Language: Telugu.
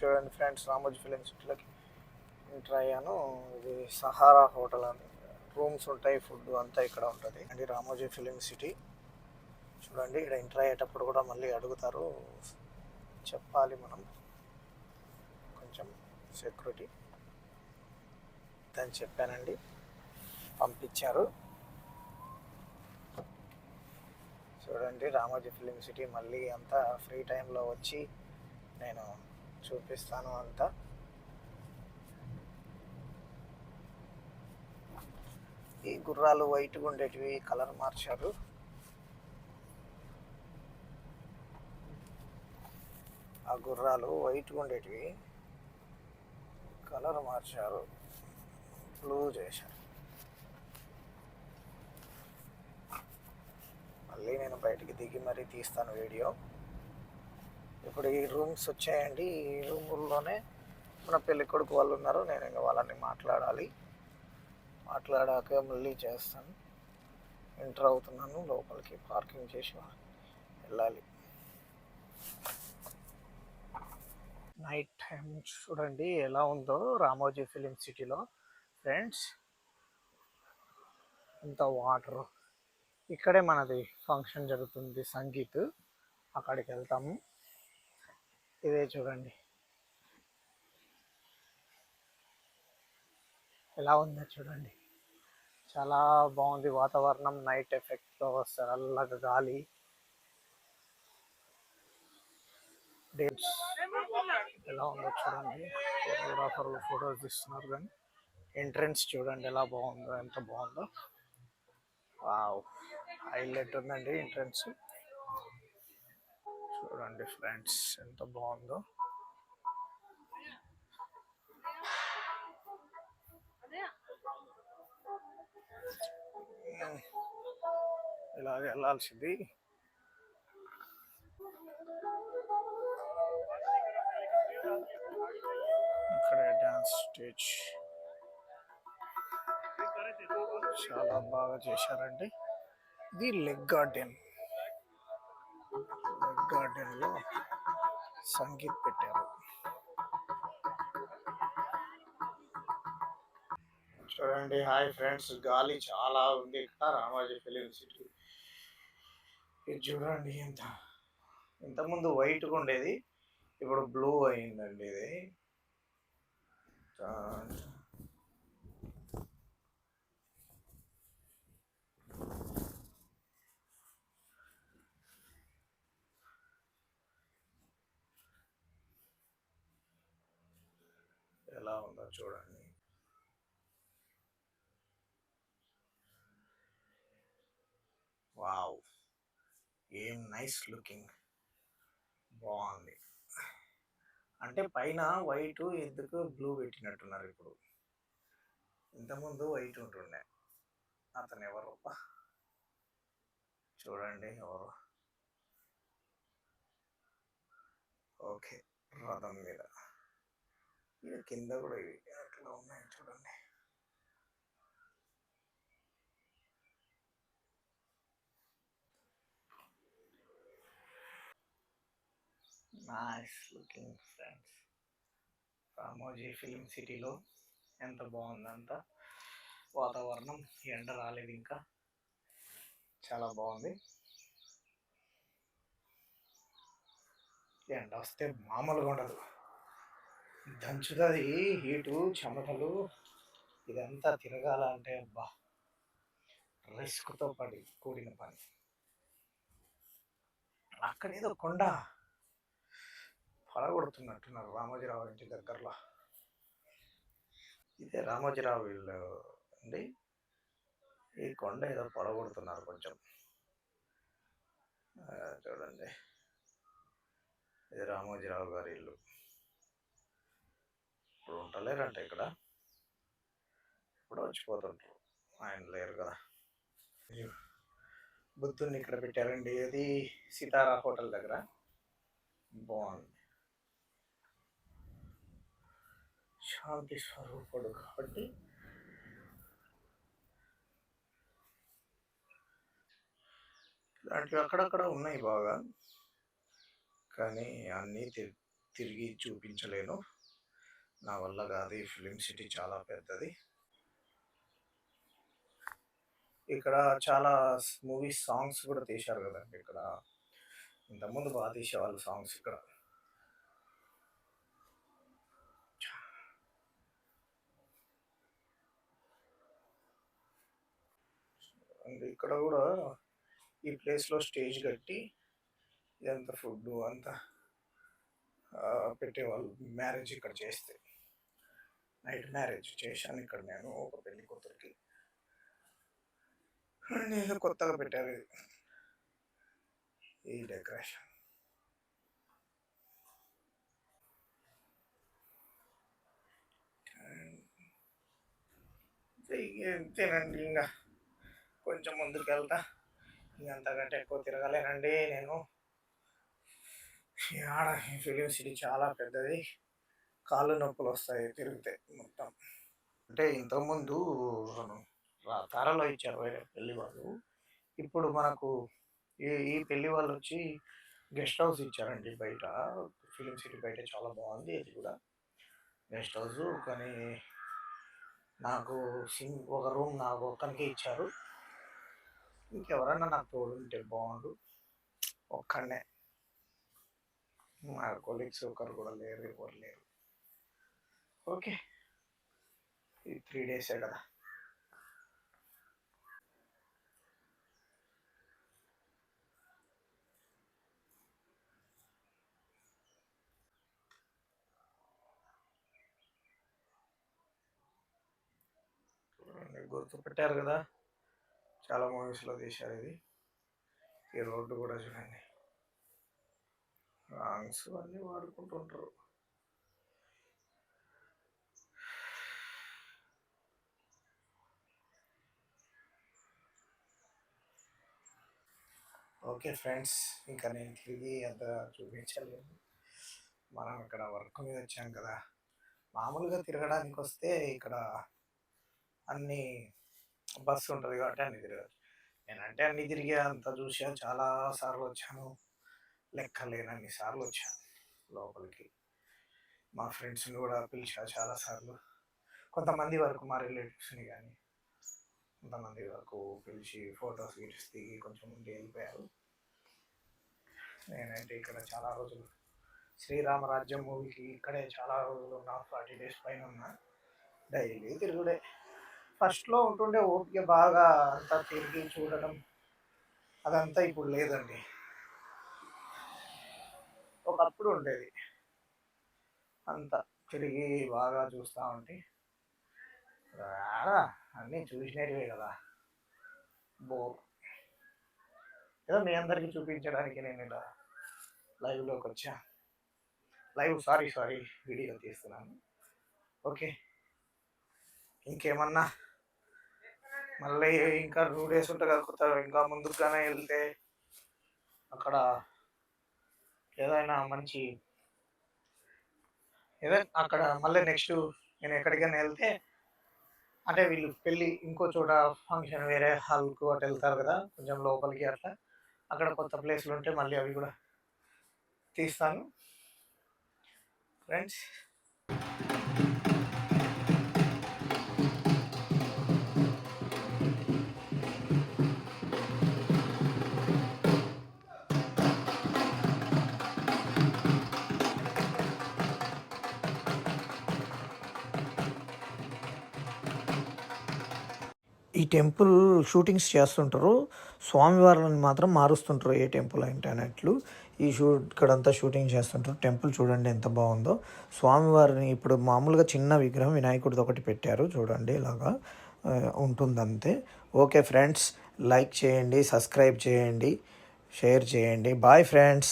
చూడండి ఫ్రెండ్స్ రామోజీ ఫిలిం సిటీలోకి ఎంటర్ అయ్యాను. ఇది సహారా హోటల్ అని. రూమ్స్ ఉంటాయి ఫుడ్ అంతా ఇక్కడ ఉంటుంది. అండి రామోజీ ఫిలిం సిటీ. చూడండి ఇక్కడ ఎంటర్ అయ్యేటప్పుడు కూడా మళ్ళీ అడుగుతారు. చెప్పాలి మనం. కొంచెం సెక్యూరిటీ అని చెప్పానండి. పంపించారు. చూడండి రామోజీ ఫిలిం సిటీ మళ్ళీ అంతా ఫ్రీ టైంలో వచ్చి నేను చూపిస్తాను అంతా. ఈ గుర్రాలు వైట్గా ఉండేటివి కలర్ మార్చారు. ఆ గుర్రాలు వైట్గా ఉండేటివి కలర్ మార్చారు బ్లూ చేశారు. మళ్ళీ నేను బయటికి దిగి మరీ తీస్తాను వీడియో. ఇప్పుడు ఈ రూమ్స్ వచ్చాయండి. ఈ రూముల్లోనే మన పెళ్ళి కొడుకు వాళ్ళు ఉన్నారు. నేను ఇంకా వాళ్ళని మాట్లాడాలి. మాట్లాడాక మళ్ళీ చేస్తాను. ఎంటర్ అవుతున్నాను. లోపలికి పార్కింగ్ చేసి వెళ్ళాలి. నైట్ టైం చూడండి ఎలా ఉందో రామోజీ ఫిలిం సిటీలో. ఫ్రెండ్స్ ఇంత వాటర్. ఇక్కడే మనది ఫంక్షన్ జరుగుతుంది సంగీత్. అక్కడికి వెళ్తాము. ఇదే చూడండి. ఎలా ఉందో చూడండి. చాలా బాగుంది వాతావరణం నైట్ ఎఫెక్ట్తో వస్తారు అల్లగా గాలి. డేట్స్ ఎలా ఉందో చూడండి. ఫోటోగ్రాఫర్లు ఫొటోస్ తీస్తున్నారు కానీ ఎంట్రన్స్ చూడండి ఎలా బాగుందో ఎంత బాగుందో. హైలైట్ ఉందండి ఎంట్రన్స్ చూడండి ఫ్రెండ్స్ ఎంత బాగుందో. ఇలాగ వెళ్ళాల్సింది. ఇక్కడ డ్యాన్స్ స్టేజ్. చాలా బాగా చేశారండి. ఇది లెగ్ గార్డెన్. లెగ్ గార్డెన్లో సంగీత్ పెట్టారు. చూడండి హాయ్ ఫ్రెండ్స్. గాలి చాలా ఉంది. ఇక్కడ రామాజీ ఫిలిం సిటీ. ఇది చూడండి ఎంత ఇంతకుముందు వైట్గా ఉండేది. ఇప్పుడు బ్లూ అయిందండి ఇది. ఉందో చూడండి. వావ్. ఏం నైస్ లుకింగ్. బాగుంది. అంటే పైన వైట్ ఎందుకు బ్లూ పెట్టినట్టున్నారు ఇప్పుడు. ఇంతకుముందు వైట్ ఉంటుండే. అతను ఎవరు? చూడండి ఎవరు? ఓకే రథం మీద. ఇది కింద కూడా అట్లా ఉన్నాయి చూడండి. Nice looking friends Ramoji film సిటీలో ఎంత బాగుందంతా వాతావరణం ఎండ రాలేదు ఇంకా. చాలా బాగుంది. ఎండ వస్తే మామూలుగా ఉండదు. దంచుతుంది హీటు చెమటలు ఇదంతా తిరగాలంటే అబ్బా రిస్క్తో పడి కూడిన పని. అక్కడ ఏదో కొండ పడగొడుతున్నట్టున్నారు రామోజీరావు ఇంటి దగ్గరలో. ఇదే రామోజీరావు వీళ్ళు అండి. ఈ కొండ ఏదో పడగొడుతున్నారు కొంచెం. చూడండి. ఇది రామోజీరావు గారి ఇల్లు. ఇప్పుడు ఉండలేరంట ఇక్కడ. ఇప్పుడు వచ్చిపోతుంటారు ఆయన లేరు కదా. బుద్ధుని ఇక్కడ పెట్టారండి. ఇది సీతారా హోటల్ దగ్గర. బాగుంది. శాంతి స్వరూపుడు కాబట్టి ఇలాంటివి అక్కడక్కడ ఉన్నాయి బాగా. కానీ అన్నీ తి- తిరిగి చూపించలేను. నా వల్ల కాదు. ఈ ఫిలిం సిటీ చాలా పెద్దది. ఇక్కడ చాలా మూవీస్ సాంగ్స్ కూడా తీశారు కదండి ఇక్కడ. ఇంతకుముందు బాగా తీసేవాళ్ళు సాంగ్స్ ఇక్కడ. అండ్ ఇక్కడ కూడా ఈ ప్లేస్లో స్టేజ్ కట్టి ఇదంతా ఫుడ్ అంతా పెట్టేవాళ్ళు. మ్యారేజ్ ఇక్కడ చేస్తే. నైట్ మ్యారేజ్ చేశాను ఇక్కడ నేను ఒక పెళ్ళి కూతురికి. నేను కొత్తగా పెట్టారు ఈ డెకరేషన్. తినండి ఇంకా కొంచెం ముందుకు వెళ్తా ఇంకంతకంటే ఎక్కువ తిరగలేనండి నేను. ఆడ ఈ ఫిలిం సిటీ చాలా పెద్దది. కాళ్ళు నొప్పులు వస్తాయి తిరిగితే మొత్తం. అంటే ఇంతకుముందు రా- తారలో ఇచ్చారు వేరే పెళ్ళి వాళ్ళు. ఇప్పుడు మనకు ఈ ఈ పెళ్ళి వాళ్ళు వచ్చి గెస్ట్ హౌస్ ఇచ్చారండి బయట. ఫిలిం సిటీ బయట చాలా బాగుంది ఇది కూడా. గెస్ట్ హౌస్ కానీ నాకు సింగ్ ఒక రూమ్ నాకు ఒక్కరికి ఇచ్చారు. ఇంకెవరన్నా నాకు తోడు ఉంటే బాగుండు. ఒక్కడనే మా కొలీగ్స్ ఒకరు కూడా లేరు ఎవరు లేరు. ఓకే. ఇది త్రీ డేసే కదా. గుర్తు పెట్టారు కదా చాలా మూవీస్లో తీశారు ఇది. ఈ రోడ్డు కూడా చూడండి. రాంగ్స్ అన్నీ వాడుకుంటుంటారు. ఓకే ఫ్రెండ్స్ ఇంకా నేను తిరిగి అంత చూపించలేదు. మనం ఇక్కడ వర్క్ మీద వచ్చాం కదా. మామూలుగా తిరగడానికి వస్తే ఇక్కడ అన్ని బస్సు ఉంటుంది కాబట్టి అన్ని తిరగచ్చు. నేనంటే అన్ని తిరిగే అంత చూసా చాలా సార్లు వచ్చాను. లెక్క లేనన్ని సార్లు వచ్చాను లోపలికి. మా ఫ్రెండ్స్ని కూడా పిలిచా చాలా సార్లు. కొంతమంది వరకు మా రిలేటివ్స్ని కానీ కొంతమంది వరకు పిలిచి ఫొటోస్ గీట్స్ దిగి కొంచెం ముందు వెళ్ళిపోయారు. నేనైతే ఇక్కడ చాలా రోజులు శ్రీరామరాజ్యం మూవీకి ఇక్కడే చాలా రోజులు ఉన్నా ఫార్టీ డేస్ పైన ఉన్నా. డైలీ తిరుగుడే. ఫస్ట్లో ఉంటుండే ఓపిక బాగా అంతా తిరిగి చూడడం అదంతా ఇప్పుడు లేదండి. ఒకప్పుడు ఉండేది. అంత తిరిగి బాగా చూస్తూ ఉంటే. రారా అన్నీ చూసినవే కదా. బో ఏదో మీ అందరికీ చూపించడానికి నేను ఇలా లైవ్లోకి వచ్చా? లైవ్ సారీ సారీ వీడియో తీస్తున్నాను. ఓకే ఇంకేమన్నా? మళ్ళీ ఇంకా టూ డేస్ ఉంటుంది కదా కొత్త ఇంకా ముందుగానే వెళ్తే అక్కడ ఏదైనా మంచి ఏదైనా అక్కడ మళ్ళీ నెక్స్ట్ నేను ఎక్కడికైనా వెళ్తే అంటే వీళ్ళు పెళ్ళి ఇంకో చోట ఫంక్షన్ వేరే హాల్కు అటు వెళ్తారు కదా కొంచెం లోపలికి అట్లా. అక్కడ కొత్త ప్లేస్లు ఉంటే మళ్ళీ అవి కూడా తీస్తాను. ఫ్రెండ్స్ ఈ టెంపుల్ షూటింగ్స్ చేస్తుంటారు. స్వామివారిని మాత్రం మారుస్తుంటారు ఏ టెంపుల్ అంటే అన్నట్లు. ఈ షూట్ ఇక్కడంతా షూటింగ్ చేస్తుంటారు. టెంపుల్ చూడండి ఎంత బాగుందో. స్వామివారిని ఇప్పుడు మామూలుగా చిన్న విగ్రహం వినాయకుడిది ఒకటి పెట్టారు. చూడండి ఇలాగా ఉంటుందంతే. ఉంటుంది అంతే ఓకే ఫ్రెండ్స్ లైక్ చేయండి సబ్స్క్రైబ్ చేయండి షేర్ చేయండి. Bye friends.